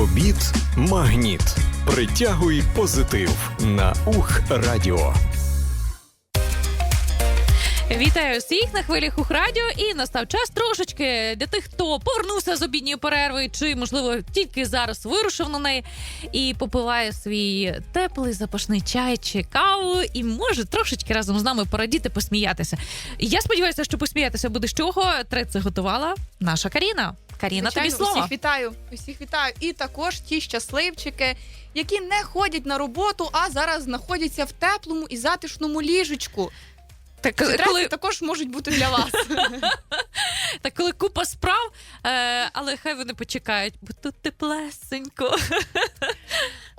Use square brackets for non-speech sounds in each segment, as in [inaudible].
Обід магніт. Притягуй позитив на ух радіо. Вітаю всіх на хвилях Ух Радіо і настав час трошечки для тих, хто повернувся з обідньої перерви, чи можливо тільки зараз вирушив на неї і попиває свій теплий запашний чай чи каву, і може трошечки разом з нами порадіти, посміятися. Я сподіваюся, що посміятися буде з чого. Трет це готувала наша Каріна. Каріна, тобі слово. Усіх вітаю, усіх вітаю. І також ті щасливчики, які не ходять на роботу, а зараз знаходяться в теплому і затишному ліжечку. Так, коли, також можуть бути для вас. [laughs] так коли купа справ, е, але хай вони почекають, бо тут теплесенько.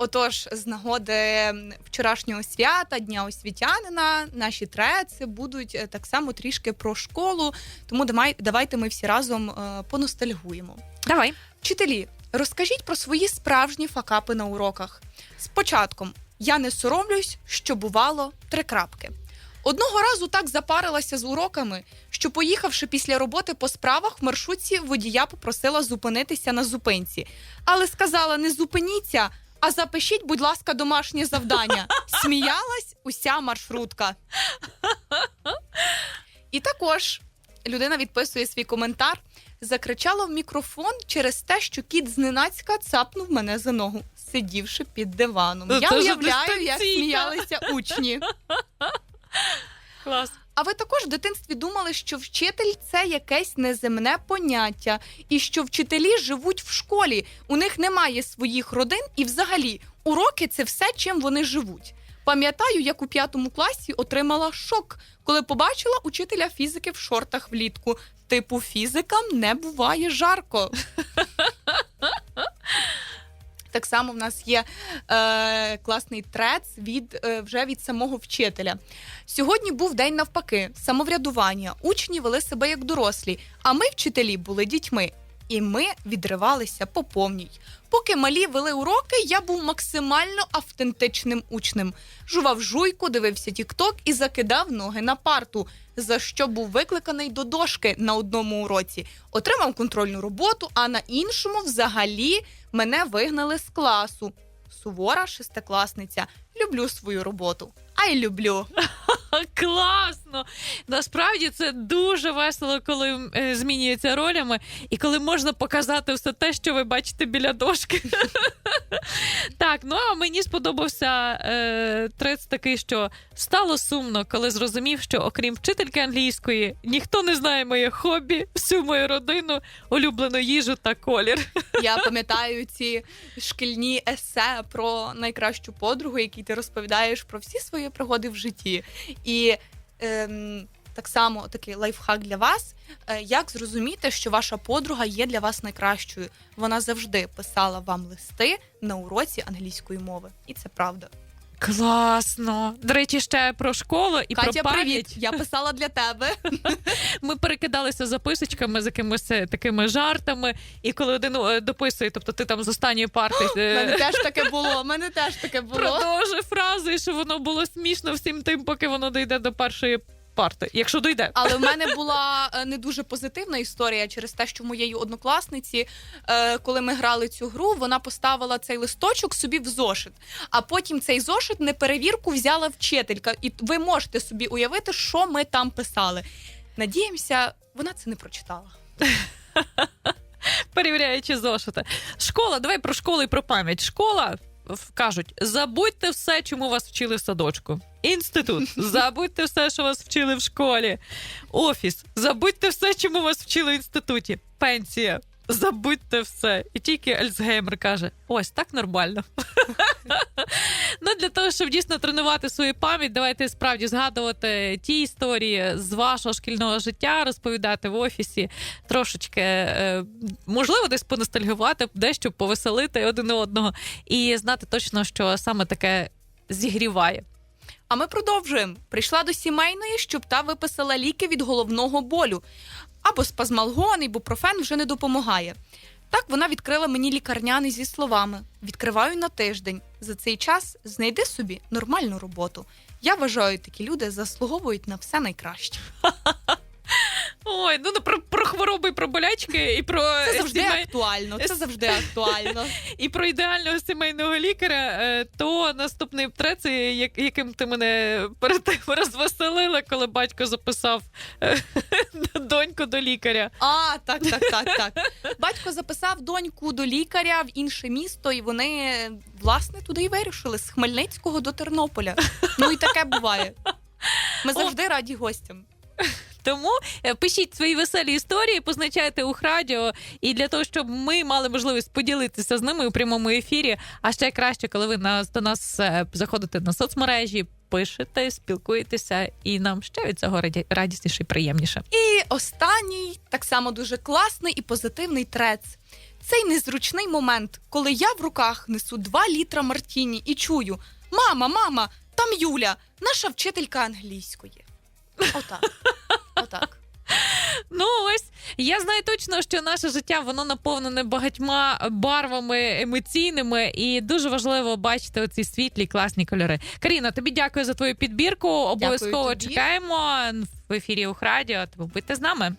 Отож, з нагоди вчорашнього свята, Дня освітянина, наші треці будуть е, так само трішки про школу. Тому давайте ми всі разом е, поностальгуємо. Давай. Вчителі, розкажіть про свої справжні факапи на уроках. Спочатку я не соромлюсь, що бувало три крапки. Одного разу так запарилася з уроками, що, поїхавши після роботи по справах, в маршрутці водія попросила зупинитися на зупинці. Але сказала: не зупиніться, а запишіть, будь ласка, домашнє завдання. Сміялась уся маршрутка. І також людина відписує свій коментар. Закричала в мікрофон через те, що кіт зненацька цапнув мене за ногу, сидівши під диваном. Ну, Я уявляю, як сміялися учні. Клас. А ви також в дитинстві думали, що вчитель це якесь неземне поняття, і що вчителі живуть в школі, у них немає своїх родин, і взагалі уроки це все, чим вони живуть. Пам'ятаю, як у п'ятому класі отримала шок, коли побачила учителя фізики в шортах влітку. Типу, фізикам не буває жарко. [laughs] Так само в нас є е, класний трец від е, вже від самого вчителя. Сьогодні був день навпаки, самоврядування. Учні вели себе як дорослі, а ми, вчителі, були дітьми. І ми відривалися по повній. Поки малі вели уроки, я був максимально автентичним учнем. Жував жуйку, дивився тікток і закидав ноги на парту, за що був викликаний до дошки на одному уроці. Отримав контрольну роботу, а на іншому взагалі мене вигнали з класу. Сувора шестикласниця. Люблю свою роботу. Ай люблю. Класно! Насправді це дуже весело, коли е, змінюються ролями, і коли можна показати все те, що ви бачите біля дошки. [laughs] так, ну а мені сподобався е, трец такий, що стало сумно, коли зрозумів, що окрім вчительки англійської, ніхто не знає моє хобі, всю мою родину, улюблену їжу та колір. [laughs] Я пам'ятаю ці шкільні есе про найкращу подругу, які ти розповідаєш про всі свої пригоди в житті. І ем, так само такий лайфхак для вас. Е, як зрозуміти, що ваша подруга є для вас найкращою? Вона завжди писала вам листи на уроці англійської мови, і це правда. Класно. До речі, ще про школу і Катя, про пам'ять. привіт! Я писала для тебе. [laughs] Ми перекидалися записочками з якимись е, такими жартами, і коли один е, дописує, тобто ти там з останньої парти У [gasps] мене е, теж таке [laughs] було. Мене теж таке було. продовжує фрази, що воно було смішно всім тим, поки воно дійде до першої парти. Якщо дійде. Але в мене була е, не дуже позитивна історія через те, що моєї однокласниці, е, коли ми грали цю гру, вона поставила цей листочок собі в зошит. А потім цей зошит на перевірку взяла вчителька. І ви можете собі уявити, що ми там писали. Надіємося, вона це не прочитала. перевіряючи зошити. Школа, давай про школу і про пам'ять. Школа кажуть: забудьте все, чому вас вчили в садочку. Інститут, забудьте все, що вас вчили в школі. Офіс, забудьте все, чому вас вчили в інституті. Пенсія. Забудьте все. І тільки Альцгеймер каже: ось так нормально. ну, для того, щоб дійсно тренувати свою пам'ять, давайте справді згадувати ті історії з вашого шкільного життя, розповідати в офісі, трошечки, е, можливо, десь поностальгувати, дещо повеселити один одного і знати точно, що саме таке зігріває. А ми продовжуємо. Прийшла до сімейної, щоб та виписала ліки від головного болю. Або спазмалгон, ібупрофен вже не допомагає. Так вона відкрила мені лікарняний зі словами: відкриваю на тиждень. За цей час знайди собі нормальну роботу. Я вважаю, такі люди заслуговують на все найкраще. [laughs] Ой, ну ну, про, про хвороби, про болячки, і про [laughs] Це завжди сімей- актуально. Це завжди [laughs] актуально. і про ідеального сімейного лікаря, е, то наступний трет, це яким ти мене перед тим [laughs] розвеселила, коли батько записав е, доньку до лікаря. А, так, так, так, так. Батько записав доньку до лікаря в інше місто, і вони власне туди й вирішили з Хмельницького до Тернополя. Ну і таке буває. Ми завжди раді гостям. Тому е, пишіть свої веселі історії, позначайте ух радіо, і для того, щоб ми мали можливість поділитися з ними у прямому ефірі. А ще краще, коли ви нас до нас е, заходите на соцмережі, пишете, спілкуєтеся, і нам ще від цього радісніше і приємніше. І останній, так само дуже класний і позитивний трец. Цей незручний момент, коли я в руках несу 2 літра мартіні і чую: Мама, мама, там Юля, наша вчителька англійської. Отак. [laughs] Отак. Ну ось я знаю точно, що наше життя воно наповнене багатьма барвами емоційними, і дуже важливо бачити оці світлі класні кольори. Каріна, тобі дякую за твою підбірку. Обов'язково чекаємо в ефірі Ухрадіо. Тому будьте з нами.